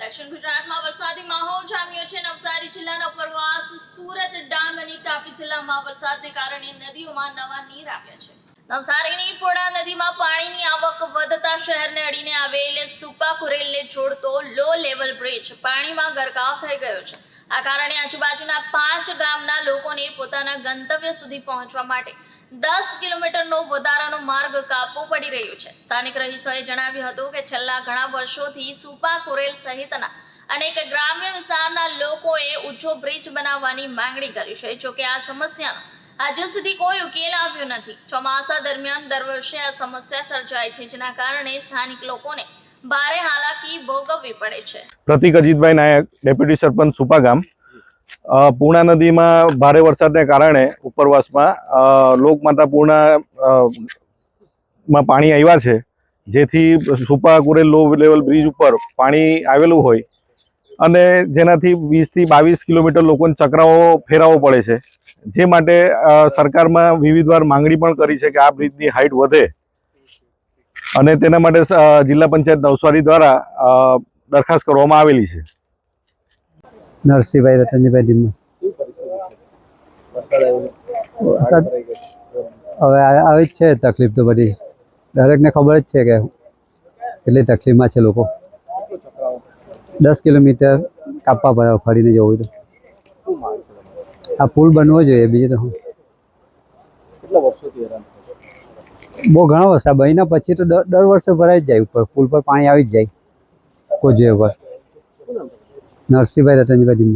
દક્ષિણ ગુજરાતમાં વરસાદી માહોલ જામ્યો છે. નવસારી જિલ્લાનો ઉપરવાસ, સુરત, ડાંગ અને તાપી જિલ્લામાં વરસાદને કારણે નદીઓમાં નવા નીર આવ્યા છે. નવસારીની પૂર્ણા નદીમાં પાણીની આવક વધતા શહેરને અડીને આવેલ સુપા કુરેલને જોડતો લો લેવલ બ્રિજ પાણીમાં ગરકાવ થઈ ગયો છે. આ કારણે આજુબાજુના પાંચ ગામના લોકોને પોતાના ગંતવ્ય સુધી પહોંચવા માટે દસ કિલોમીટરનો વધારાનો માર્ગ કાપવો પડી રહ્યો છે. સ્થાનિક રહીશોએ જણાવ્યું હતું કે છેલ્લા ઘણા વર્ષોથી સુપા કુરેલ સહિતના અનેક ગ્રામ્ય વિસ્તારના લોકોએ ઊંચો બ્રિજ બનાવવાની માંગણી કરી છે. જોકે આ સમસ્યાનો હજુ સુધી કોઈ ઉકેલ આવ્યો નથી. ચોમાસા દરમિયાન દર વર્ષે આ સમસ્યા સર્જાય છે, જેના કારણે સ્થાનિક લોકોને ભારે હાલાકી ભોગવવી પડે છે. પ્રતિક અજીતભાઈ નાયક, ડેપ્યુટી સરપંચ સુપા ગામ. પૂર્ણા નદીમાં ભારે વરસાદને કારણે ઉપરવાસમાં લોકમાતા પૂર્ણા માં પાણી આવ્યા છે. જેથી Supa Kurel low level bridge ઉપર પાણી આવેલું હોય અને જેનાથી વીસથી બાવીસ કિલોમીટર લોકોને ચક્રાઓ ફેરાવો પડે છે. જે માટે સરકારમાં વિવિધવાર માંગણી પણ કરી છે કે આ બ્રિજની હાઇટ વધે. અને તેના માટે જિલ્લા પંચાયત નવસારી દ્વારા દરખાસ્ત કરવામાં આવેલી છે. નરસિંહભાઈ રતનજીભાઈ ધીમા વરસાદ હવે આ- આવી જ છે તકલીફ તો બધી દરેકને ખબર જ છે કે કેટલી તકલીફમાં છે લોકો દસ કિલોમીટર કાપવા પડે ફરીને જવું હોય તો આ પુલ બનવો જોઈએ બીજું તો શું બહુ ઘણા વર્ષ આ બન્યા પછી તો દર દર વર્ષે ભરાઈ જ જાય ઉપર પુલ પર પાણી આવી જ જાય કોઈ જોઈએ নার্সি বাইরে টানি বাদিম